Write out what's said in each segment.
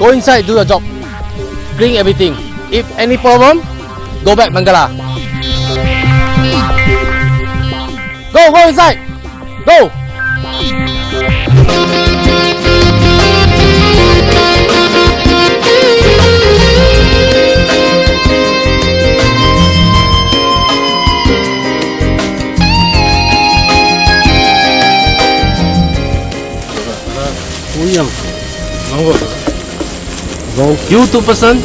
Go inside, do your job. Clean everything. If any problem, go back Mangala. Go, go inside. Go. William. Go. You two person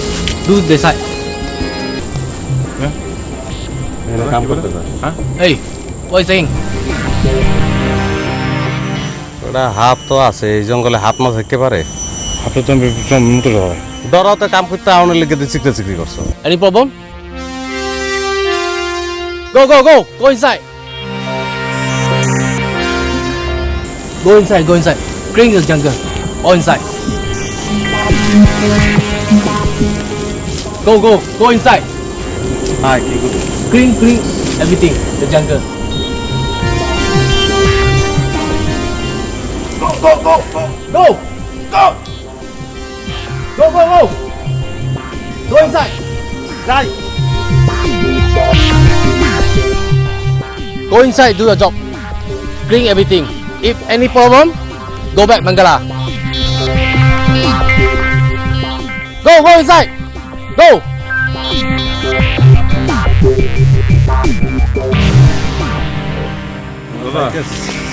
do this side. কাম করতে Hey, what is saying? ওটা হাত তো আছে এই জঙ্গলে হাত না থাকতে পারে হাতে তো মুতো হয় ডরাতে কাম করতে আউনের লিগে দিয়ে চিকরে চিকরি করছ Any problem? Go, go, go. Go inside. Go inside, go inside. Clean this jungle. All inside. Go, go, go inside. Ah, okay, good. Clean, clean everything, the jungle. Go, go, go, go, go, go, go, go, go. Go inside. Go inside, do your job. Clean everything. If any problem, go back Mangala. Go, go inside. Go.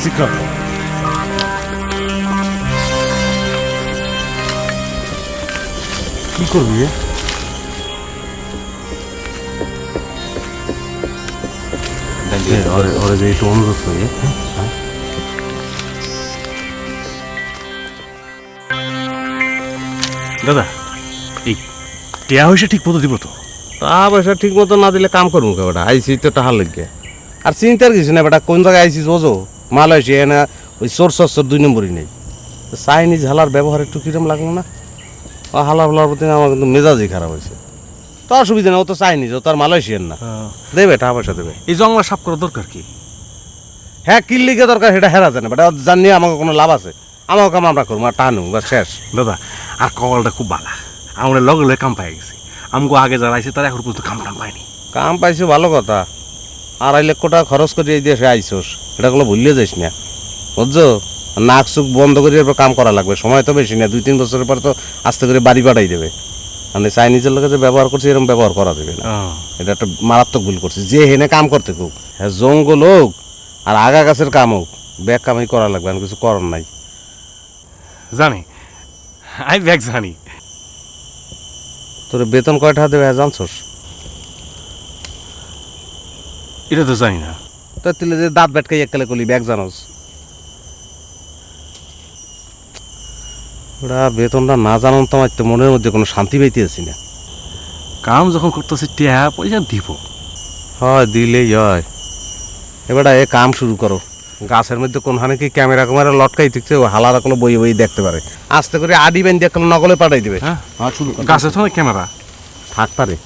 শিক্ষা কি করবি ওরে যে একটু অনুরোধ করি? হ্যাঁ? দাদা এই টিয়া হয়েছে ঠিক মতো দিব তো? তা পয়সা ঠিক মতো না দিলে কাম করব কে বেটা? আইসি তো টাহার লাগিয়ে আর চিন্তার কিছু না বেটা কোন জায়গায় আইসিস বোঝো? মালয়েশিয়া না ওই সোর সর দুই নম্বরই নেই। চাইনিজ হালার ব্যবহার একটু কিরম লাগল না? ও হালা হালার প্রতি আমার কিন্তু মেজাজই খারাপ হয়েছে। তো অসুবিধা নেই ও তো চাইনিজ ও তো আর মালয়েশিয়ান না। দেবে টাকা পয়সা দেবে এই জঙ্গল সাফ করা দরকার কি? হ্যাঁ কিল্লিকে দরকার সেটা হেরা জানে বেটা জানি আমাকে কোনো লাভ আছে। আমাকে কাম আমরা করব আর টানু বা শেষ। দাদা আর কলটা খুব বালা। আমরা লগে লগে কাম পাই গেছি। আমগো আগে যারা আইছে তারা এখন পর্যন্ত কাম টাম পায়নি। কাম পাইছো ভালো কথা। আড়াই লক্ষ টাকা খরচ করে এই দেশে আইসোস এটা গুলো ভুলিয়ে যাইস না। বুঝছ? নাক চুখ বন্ধ করে এরপর কাম করা লাগবে। সময় তো বেশি না দুই তিন বছরের পর তো আস্তে করে বাড়ি পাঠাই দেবে। মানে চাইনিজের লোকে যে ব্যবহার করছে এরকম ব্যবহার করা দেবে না। এটা একটা মারাত্মক ভুল করছে। যে হেনে কাম করতে খুব হ্যাঁ জঙ্গল হোক আর আগা গাছের কাম হোক ব্যাগ কামাই করা লাগবে আর কিছু করার নাই। জানি। আই ব্যাগ জানি। তোর বেতন কয়টা দেবে জানছোস? এটা তো জানি না। তো তুলে যে দাঁত বেটকাই এককালে করলি ব্যাগ জানোস? ওরা বেতনটা না জানান তো আমার তো মনের মধ্যে কোনো শান্তি পাইতে আছি না। কাম যখন করতেছি টিয়া পয়সা দিব। হয় দিলেই হয়। এবার এ কাম শুরু করো। গাছের মধ্যে কোনখানে কি ক্যামেরা ক্যামেরা লটকাই থাকছে ও হালারা কোনো বই বই দেখতে পারে। আস্তে করে আডি বেন দেখলে নকলে পাঠাই দেবে। হ্যাঁ। হ্যাঁ গাছের সঙ্গে ক্যামেরা। থাক পারে।